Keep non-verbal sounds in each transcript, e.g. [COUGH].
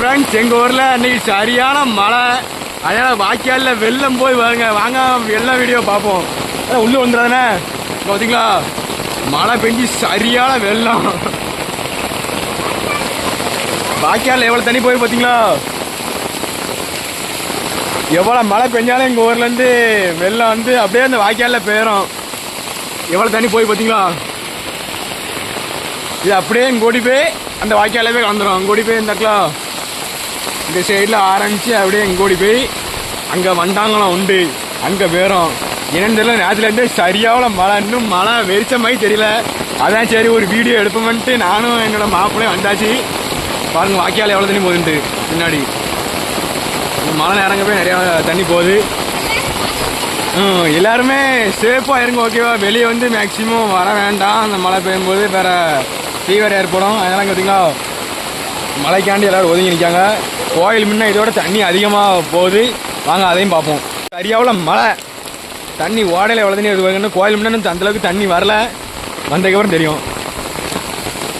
Friends எங்கள் ஊரில் அன்னைக்கு சரியான மழை. அதனால் வாய்க்காலில் வெள்ளம் போய் வாங்க வாங்க வெள்ளம் வீடியோ பார்ப்போம். அதான் உள்ளே வந்துடாதானே பார்த்தீங்களா மழை பெஞ்சு சரியான வெள்ளம். வாய்க்காலில் எவ்வளோ தண்ணி போய் பார்த்தீங்களா எவ்வளோ மழை பெஞ்சாலும் எங்கள் ஊர்லேருந்து வெள்ளம் வந்து அப்படியே அந்த வாய்க்காலில் போயிடும் எவ்வளோ தண்ணி போய் பார்த்தீங்களா இது அப்படியே இங்கே ஓடி போய் அந்த வாய்க்காலே போய் கலந்துடும் அங்கே ஓடி போய் இருந்தாக்கலாம் இந்த சைடில் ஆரம்பித்து அப்படியே இங்கே ஓடி போய் அங்கே வண்டாங்கலாம் உண்டு. அங்கே போயிடும் என்னன்னு தெரியல நேரத்துலேருந்தே சரியாவில் மழை இன்னும் மழை வெறிச்ச மாதிரி தெரியல. அதான் சரி ஒரு வீடியோ எடுப்போம்ன்ட்டு நானும் என்னோட மாப்பிள்ளையும் வந்தாச்சு. பாருங்க வாக்கியால் எவ்வளோ தண்ணி போகுதுன்ட்டு பின்னாடி. மழை நேரங்க போய் நிறையா தண்ணி போகுது. ம், எல்லாருமே சேஃபாக இருங்க ஓகேவா வெளியே வந்து மேக்ஸிமம் வர வேண்டாம். அந்த மழை பெய்யும்போது வேறு ஃபீவர் ஏற்படும். அதனால் பார்த்தீங்களா மழைக்காண்டி எல்லோரும் ஒதுங்கி நிற்காங்க. கோயில் முன்ன இதோட தண்ணி அதிகமாக போகுது. வாங்க அதையும் பார்ப்போம். சரியாவில் மழை. தண்ணி ஓடையில் எவ்வளோ தண்ணி வருதுன்னு கோயில் முன்ன அந்தளவுக்கு தண்ணி வரல. வந்ததுக்கப்புறம் தெரியும்.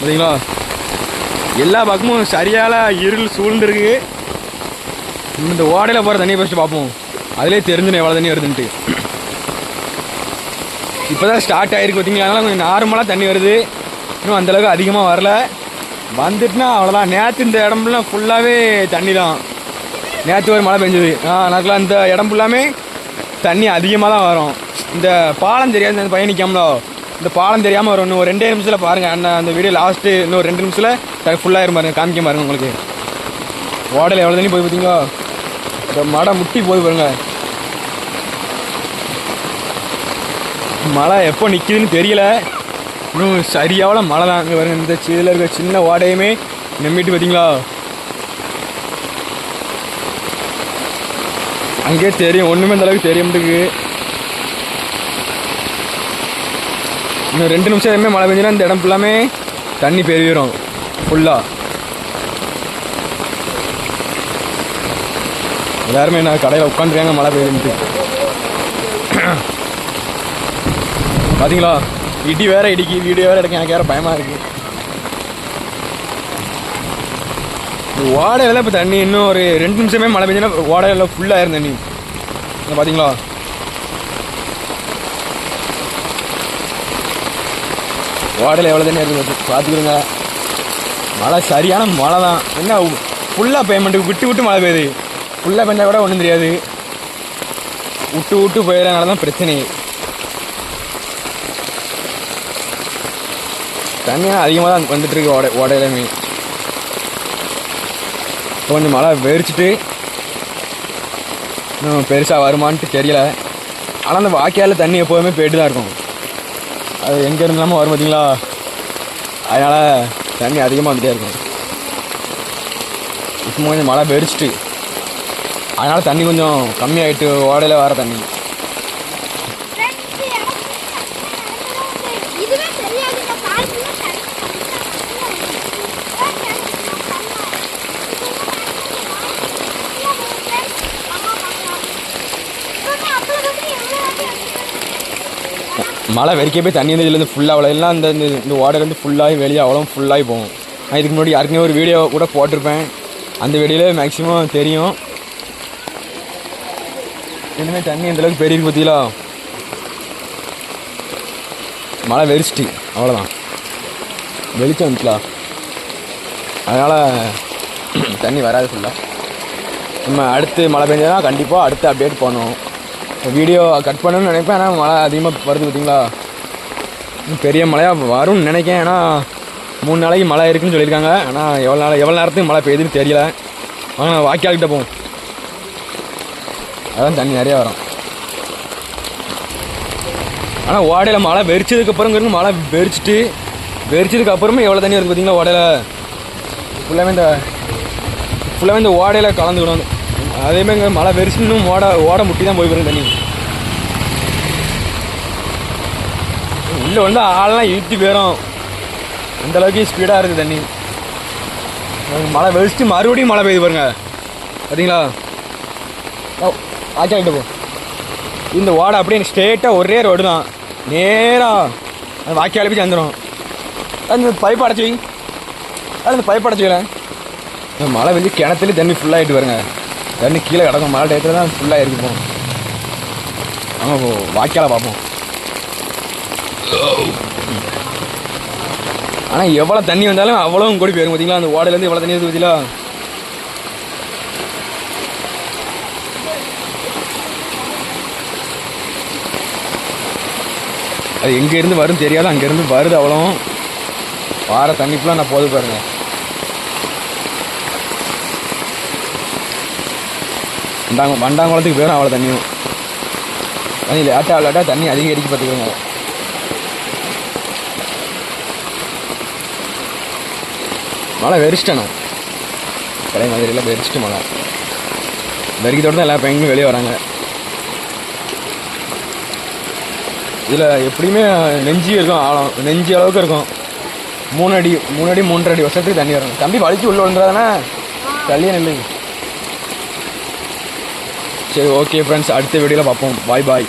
சரிங்களா எல்லா பக்கமும் சரியால இருள் சூழ்ந்துருக்கு. இந்த ஓடையில் போகிற தண்ணியை ஃபஸ்ட்டு பார்ப்போம். அதிலே தெரிஞ்சிடும் எவ்வளோ தண்ணி வருதுன்ட்டு. இப்போ தான் ஸ்டார்ட் ஆகிருக்கு பார்த்தீங்களா அதனால் கொஞ்சம் நார்மலாக தண்ணி வருது. இன்னும் அந்தளவுக்கு அதிகமாக வரல. வந்துட்டுனா அவ்வளோதான் நேற்று இந்த இடம்லாம் ஃபுல்லாகவே தண்ணி தான் நேற்று ஒரு மழை பெஞ்சது. ஆ நாக்கெலாம் இந்த இடம் ஃபுல்லாமே தண்ணி அதிகமாக தான் வரும். இந்த பாலம் தெரியாது இந்த பையன் நிற்காமலோ இந்த பாலம் தெரியாமல் வரும் இன்னும் ஒரு ரெண்டே நிமிஷத்தில் பாருங்கள் அண்ணா அந்த வீடியோ லாஸ்ட்டு இன்னும் ரெண்டு நிமிஷத்தில் ஃபுல்லாக பாருங்க. காமிக்க பாருங்க உங்களுக்கு. ஓடல எவ்வளோ தண்ணி போய் பார்த்தீங்க இந்த மடை முட்டி போய் பாருங்க. மழை எப்போ நிற்கிதுன்னு தெரியல. இன்னும் சரியாவில் மழை தான் அங்கே பாருங்க இந்த இதில் இருக்க சின்ன ஓடையுமே நம்பிட்டு பார்த்தீங்களா அங்கேயே தெரியும். ஒன்றுமே இந்த அளவுக்கு தெரிய முடியுது இன்னும் ரெண்டு நிமிஷம் எதுவுமே மழை பெஞ்சுன்னா இந்த இடம் ஃபுல்லாமே தண்ணி பெருகிரும். ஃபுல்லாக எல்லாருமே என்ன கடையில் உட்காந்துருக்காங்க மழை பெய்யுதுன்ட்டு. [CLEARS THROAT] பார்த்தீங்களா இடி வேற இடிக்கு வீடியோ வேற எடுக்க எனக்கு வேற பயமா இருக்கு. இந்த ஓடையில இப்போ தண்ணி இன்னும் ஒரு ரெண்டு நிமிஷமே மழை பெஞ்சுன்னா ஓடையில ஃபுல்லாக இருந்த தண்ணி. பார்த்தீங்களா பாத்தீங்களா? ஓடையில எவ்வளோ தண்ணி இருக்கு பார்த்துக்கிடுங்க மழை சரியான மழை தான் என்ன ஃபுல்லாக பேமெண்ட்டுக்கு விட்டு விட்டு மழை பெய்யுது. ஃபுல்லாக பெஞ்சா கூட ஒன்றும் தெரியாது. விட்டு விட்டு போயிடறதுனால தான் பிரச்சனை தண்ணியெல்லாம் அதிகமாக தான் வந்துட்டு இருக்கு ஓடை ஓடையிலுமே கொஞ்சம் மழை வெறிச்சிட்டு இன்னும் பெருசாக வருமான்ட்டு தெரியல. ஆனால் அந்த வாய்க்காலில் தண்ணி எப்போதுமே போயிட்டு தான் இருக்கும். அது எங்கே இருந்தாலும் வரும் பார்த்தீங்களா அதனால் தண்ணி அதிகமாக வந்துட்டே இருக்கும். இப்போ கொஞ்சம் மழை வெறிச்சிட்டு அதனால் தண்ணி கொஞ்சம் கம்மியாகிட்டு ஓடையில் வர தண்ணி. மழை வெறிக்க போய் தண்ணி வந்து ஃபுல்லாக அவ்வளோ எல்லாம் இந்த இந்த இந்த ஓடையிலேருந்து ஃபுல்லாகி வெளியே அவ்வளோ ஃபுல்லாகி போகும். நான் இதுக்கு முன்னாடி யாருக்குமே ஒரு வீடியோ கூட போட்டிருப்பேன். அந்த வீடியோவில் மேக்ஸிமம் தெரியும். இனிமேல் தண்ணி எந்தளவுக்கு பெரிய பார்த்தீங்களா மழை வெறிச்சிட்டு அவ்வளோதான் வெளிச்சம் வந்துச்சுலா அதனால் தண்ணி வராது ஃபுல்லாக நம்ம அடுத்து மழை பெஞ்சதுன்னா கண்டிப்பாக அடுத்து அப்டேட் பண்ணுவோம். வீடியோ கட் பண்ணணும்னு நினைப்பேன். ஆனால் மழை அதிகமாக வருது பார்த்தீங்களா பெரிய மழையாக வரும்னு நினைக்கிறேன் ஏன்னா மூணு நாளைக்கு மழை இருக்குன்னு சொல்லியிருக்காங்க. ஆனால் எவ்வளோ நாள் எவ்வளோ நேரத்துக்கு மழை பெய்யுதுன்னு தெரியல. வாங்க நான் வாய்க்கால்கிட்ட போவோம். அதான் தண்ணி நிறையா வரும். ஆனால் ஓடையில் மழை வெறிச்சதுக்கப்புறம் மழை வெறிச்சிட்டு வெறிச்சதுக்கப்புறமே எவ்வளோ தண்ணி வருது பார்த்தீங்களா ஓடையில்? ஃபுல்லாகவே இந்த ஃபுல்லாகவே இந்த ஓடையில் கலந்துக்கணும். அதேமாதிரி இங்கே மழை வெறிச்சு ஓட ஓட முட்டி தான் போய் வரும் தண்ணி. உள்ளே வந்து ஆள்லாம் இழுத்து போயிடும் அந்தளவுக்கு ஸ்பீடாக இருக்குது தண்ணி. மழை வெறிச்சிட்டு மறுபடியும் மழை பெய்யுது பாருங்க. பார்த்தீங்களா ஆச்சாக்கிட்ட போ. இந்த ஓடை அப்படியே ஸ்ட்ரெயிட்டாக ஒரே ரோடு தான். நேராக அந்த வாக்கியால போய் சேர்ந்துடும் அந்த பைப் அடைச்சி அது அந்த பைப் அடைச்சிக்கிறேன் மழை வந்து கிணத்துல தண்ணி ஃபுல்லாகிட்டு வருங்க. தண்ணி கீழே கிடக்கும் மழை டயத்தில் தான் ஃபுல்லாக இருக்கும் ஆமாம் போ வாய்க்கால பார்ப்போம். ஆனால் எவ்வளோ தண்ணி வந்தாலும் அவ்வளோ கூடி போயிடும் பார்த்தீங்களா அந்த ஓடையிலேருந்து எவ்வளோ தண்ணி வருது பார்த்தீங்களா அது எங்கேருந்து வரும் தெரியாது அங்கேருந்து வருது அவ்வளோ வார தண்ணி ஃபுல்லாக நான் போது பாருங்கள் வண்டாங்க வண்டாங்குளத்துக்கு போயிடும் அவ்வளோ தண்ணியும் தண்ணி லேட்டாக லேட்டாக தண்ணி அதிகரிக்க பார்த்துக்கோங்க மழை வெறிச்சிட்டேண்ணா. பழைய மாதிரிலாம் வெறிச்சிட்டு மழை. வெறிக்கத்தோடு தான் எல்லா பையங்களும் வெளியே வராங்க. இதில் எப்படியுமே நெஞ்சு இருக்கும் ஆழம் நெஞ்சு அளவுக்கு இருக்கும். மூணு அடி மூணு அடி மூன்றரை அடி வருஷத்துக்கு தண்ணி வரும். தம்பி வலிச்சு உள்ள விழுந்துறாதானே தள்ளியே நில்லு. சரி ஓகே ஃப்ரெண்ட்ஸ் அடுத்த வீடியோவில் பார்ப்போம். பாய் பாய்